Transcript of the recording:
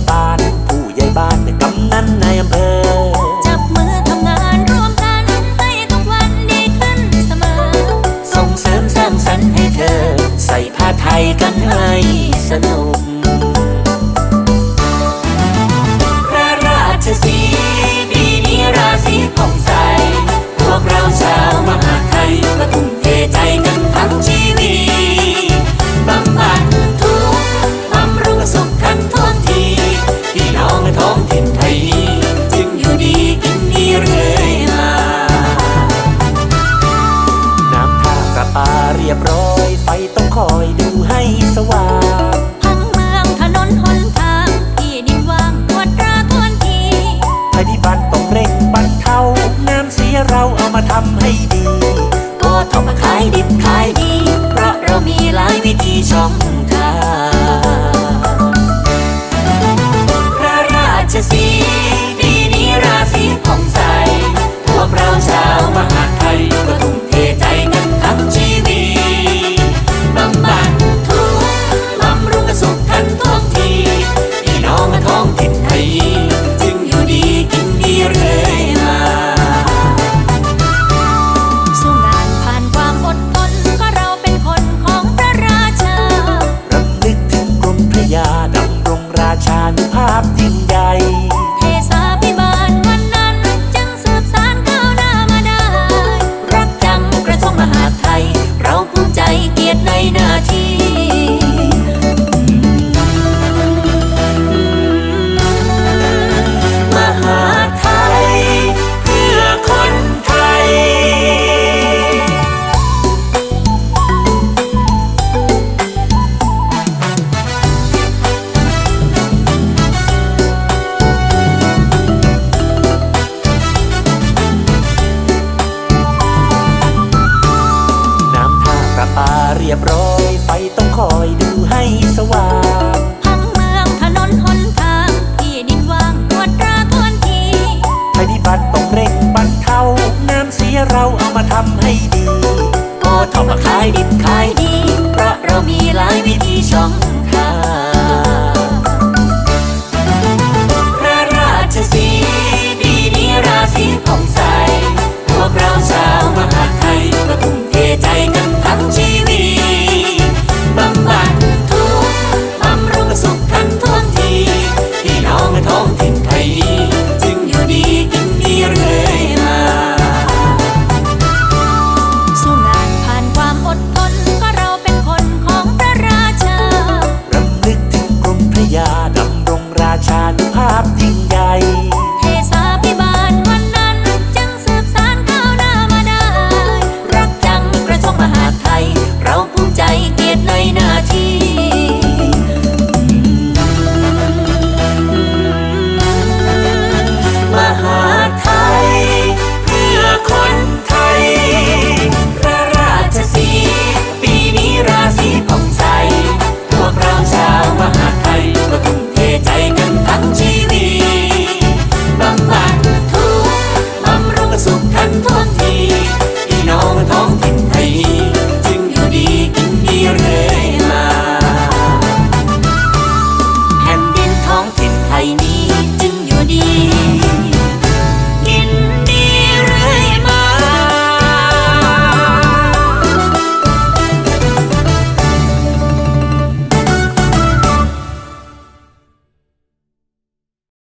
Bye. รียบร้อย ไฟต้องคอยดูให้สว่างทั้งเมืองถนนหนทางที่ดินว่างตรวจตราทวนทีภัยพิบัติต้องเร่งบรรเทาน้ำเสียเราเอามาทำให้ดีก็ทำมขายดิบขายดี ชาญภาพยิ่งใหญ่ายดิบขายดี เพราะเรามีหลายวิธีช่อง